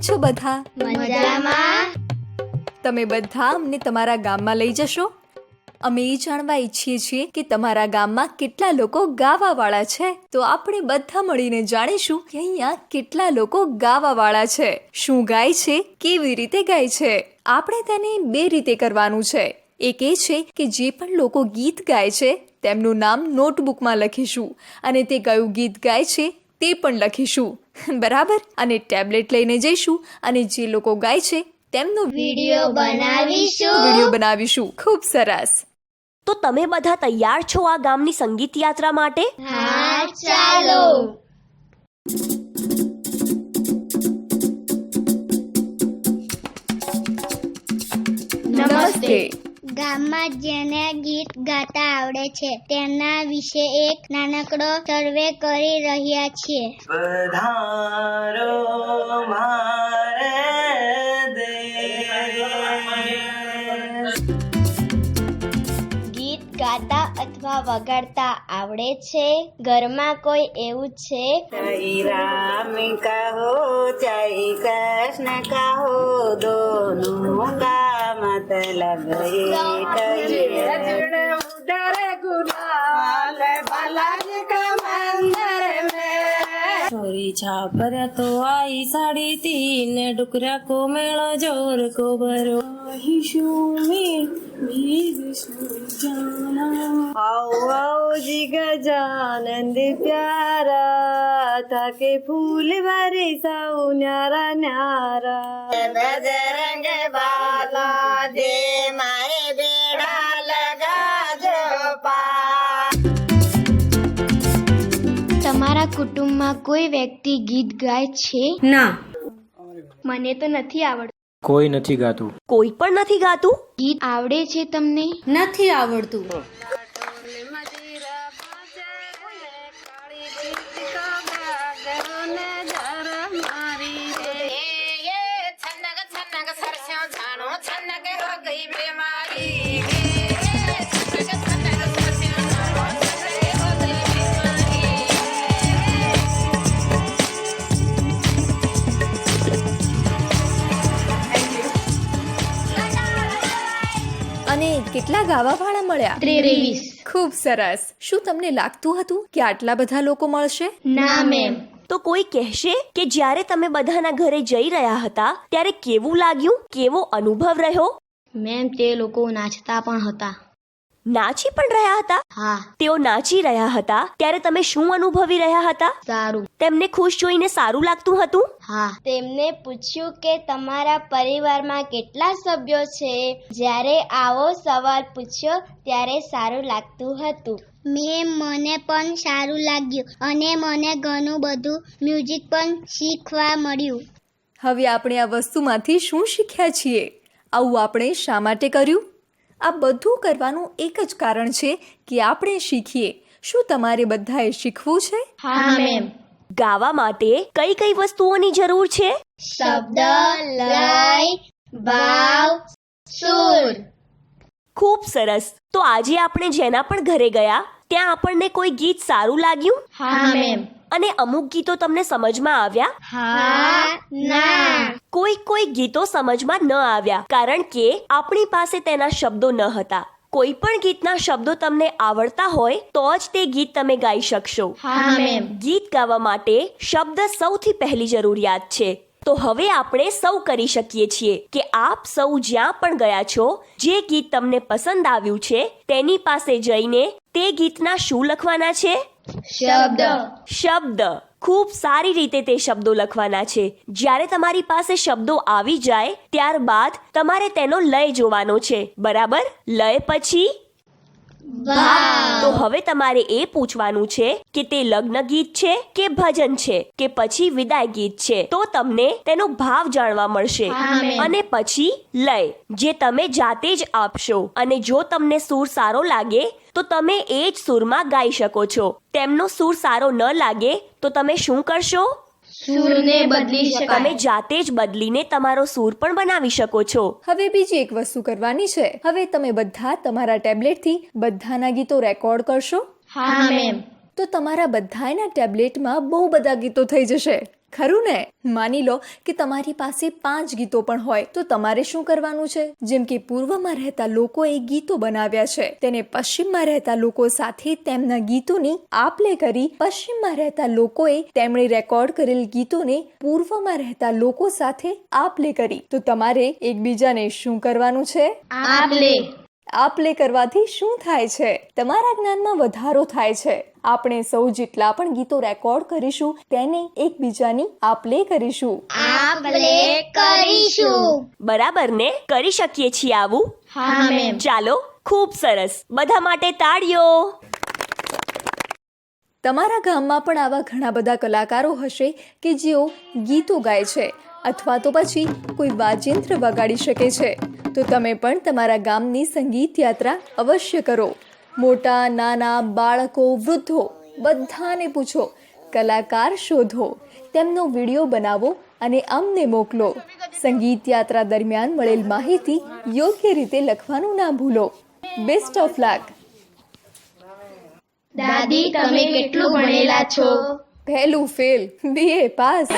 કેમ છો બધા? મજામાં. તમે બધા અમને તમારા ગામમાં લઈ જશો? અમે એ જાણવા ઈચ્છીએ છીએ કે તમારા ગામમાં કેટલા લોકો ગાવાવાળા છે. તો આપણે બધા મળીને જાણીશું કે અહીંયા કેટલા લોકો ગાવાવાળા છે. શું ગાય છે? કેવી રીતે ગાય છે? આપણે તેને બે રીતે કરવાનું છે. એક એ છે કે જે પણ લોકો ગીત ગાય છે તેમનું નામ નોટબુકમાં લખીશું. અને તે કયું ગીત ગાય છે તે પણ લખીશું. બરાબર? અને ટેબ્લેટ લઈને જઈશું અને જે લોકો ગાય છે તેમનો વીડિયો બનાવીશું. વીડિયો બનાવીશું. ખૂબ સરસ. તો તમે બધા તૈયાર છો આ ગામની સંગીત યાત્રા માટે? હા ચાલો. નમસ્તે. ગામમાં જેને ગીત ગાતા આવડે છે તેના વિશે એક નાનકડો સર્વે કરી રહ્યા છીએ. પધારો મારે ગાતા અથવા વગાડતા આવડે છે? ઘરમાં કોઈ એવું છે? રામ કહો જય કૃષ્ણ કહો દોનો કા મતલબ એક ગુલાલ બાલાજી કા મંદિર छापर तो आई साड़ी तीन डुकरा को मेलो जोर को भरो हिशू में भीग जाना आओ आओ जी गजानंद प्यारा ताके फूल भरे साऊ न्यारा न्यारा કોઈ વ્યક્તિ ગીત ગાય છે? ના. મને તો નથી આવડતું. કોઈ નથી ગાતું. કોઈ પણ નથી ગાતું? ગીત આવડે છે તમને? નથી આવડતું. અને કેટલા ગાવાવાળા મળ્યા? ત્રેવીસ. ખૂબ સરસ. શું તમને લાગતું હતું કે આટલા બધા લોકો મળશે? ના મેમ. તો કોઈ કહેશે કે જ્યારે તમે બધાના ઘરે જઈ રહ્યા હતા ત્યારે કેવું લાગ્યું? કેવો અનુભવ રહ્યો? મેમ તે લોકો નાચતા પણ હતા. નાચી પણ રહ્યા હતા? હા. તેઓ નાચી રહ્યા હતા? ત્યારે તમે શું અનુભવી રહ્યા હતા? સારું. તેમને ખુશ જોઈને સારું લાગતું હતું? હા. તેમને પૂછ્યું કે તમારા પરિવારમાં કેટલા સભ્યો છે? જ્યારે આવો સવાલ પૂછ્યો ત્યારે સારું લાગતું હતું. મેં મને પણ સારું લાગ્યું અને મને ઘણું બધું મ્યુઝિક પણ શીખવા મળ્યું. હવે આપણે આ વસ્તુમાંથી શું શીખ્યા છીએ? આવું આપણે શા માટે કર્યું? આ બધું કરવાનું એક જ કારણ છે કે આપણે શીખીએ. શું તમારે બધાએ શીખવું છે? હા મેમ ગાવા માટે કઈ કઈ વસ્તુઓની જરૂર છે? શબ્દ લય ભાવ સુર. ખૂબ સરસ. તો આજે આપણે જેના પણ ઘરે ગયા ત્યાં આપણને કોઈ ગીત સારું લાગ્યું? હા મેમ. અને અમુક ગીતો તમને સમજમાં આવ્યા? હા ના. કોઈ કોઈ ગીતો સમજમાં ન આવ્યા કારણ કે આપણી પાસે તેના શબ્દો ન હતા. કોઈ પણ ગીતના શબ્દો તમને આવડતા હોય તો જ તે ગીત તમે ગાઈ શકશો. હા મેમ. ગીત ગાવા માટે શબ્દ સૌથી પહેલી જરૂરિયાત છે. તો હવે આપણે સૌ કરી શકીએ છીએ કે આપ સૌ જ્યાં પણ ગયા છો જે ગીત તમને પસંદ આવ્યું છે તેની પાસે જઈને તે ગીતના શું લખવાના છે? શબ્દ. શબ્દ. ખૂબ સારી રીતે તે શબ્દો લખવાના છે. જ્યારે તમારી પાસે શબ્દો આવી જાય ત્યારબાદ તમારે તેનો લય જોવાનો છે. બરાબર? લય પછી તો હવે તમારે એ પૂછવાનું છે કે તે લગ્ન ગીત છે કે ભજન છે? કે પછી વિદાય ગીત છે? તો તમને તેનો ભાવ જાણવા મળશે. અને પછી લય જે તમે જાતે જ આપશો. અને જો તમને સૂર સારો લાગે તો તમે એ જ સૂરમાં ગાઈ શકો છો. તેમનો સૂર સારો ન લાગે તો તમે શું કરશો? સૂરને બદલી તમે જાતે જ બદલીને તમારો સૂર પણ બનાવી શકો છો. હવે બીજી એક વસ્તુ કરવાની છે. હવે તમે બધા તમારા ટેબ્લેટથી બધાના ગીતો રેકોર્ડ કરશો? હા મેમ. તો તમારા બધાના ટેબ્લેટમાં બહુ બધા ગીતો થઈ જશે. ખરું ને? માની લો કે તમારી પાસે પાંચ ગીતો પણ હોય તો તમારે શું કરવાનું છે? જેમ કે પૂર્વમાં રહેતા લોકોએ ગીતો બનાવ્યા છે તેને પશ્ચિમમાં રહેતા લોકો સાથે તેમના ગીતોની આપ લે કરી પશ્ચિમમાં રહેતા લોકોએ તેમણે રેકોર્ડ કરેલ ગીતોને પૂર્વમાં રહેતા લોકો સાથે આપ લે કરી. તો તમારે એકબીજાને શું કરવાનું છે? આપલે. આપ લે કરવાથી શું થાય છે? તમારા જ્ઞાનમાં વધારો થાય છે. આપણે સૌ જેટલા પણ ગીતો રેકોર્ડ કરીશું તેને એકબીજાની આપ લે કરીશું. આપલે કરીશું. બરાબર ને? કરી શકીએ છીએ આવું? હા મેમ. ચાલો ખૂબ સરસ. બધા માટે તાળીઓ. તમારા ગામમાં પણ આવા ઘણા બધા કલાકારો હશે કે જેઓ ગીતો ગાય છે અથવા તો પછી કોઈ વાજિંત્ર વગાડી શકે છે. તો તમે પણ તમારા ગામની સંગીત યાત્રા અવશ્ય કરો. મોટા નાના બાળકો વૃદ્ધો બધાને પૂછો કલાકાર શોધો તેમનો વીડિયો બનાવો અને અમને મોકલો. સંગીત યાત્રા દરમિયાન મળેલ માહિતી યોગ્ય રીતે લખવાનું ના ભૂલો. બેસ્ટ ઓફ લક દાદી તમે કેટલું ભણેલા છો? પહેલું fail BA pass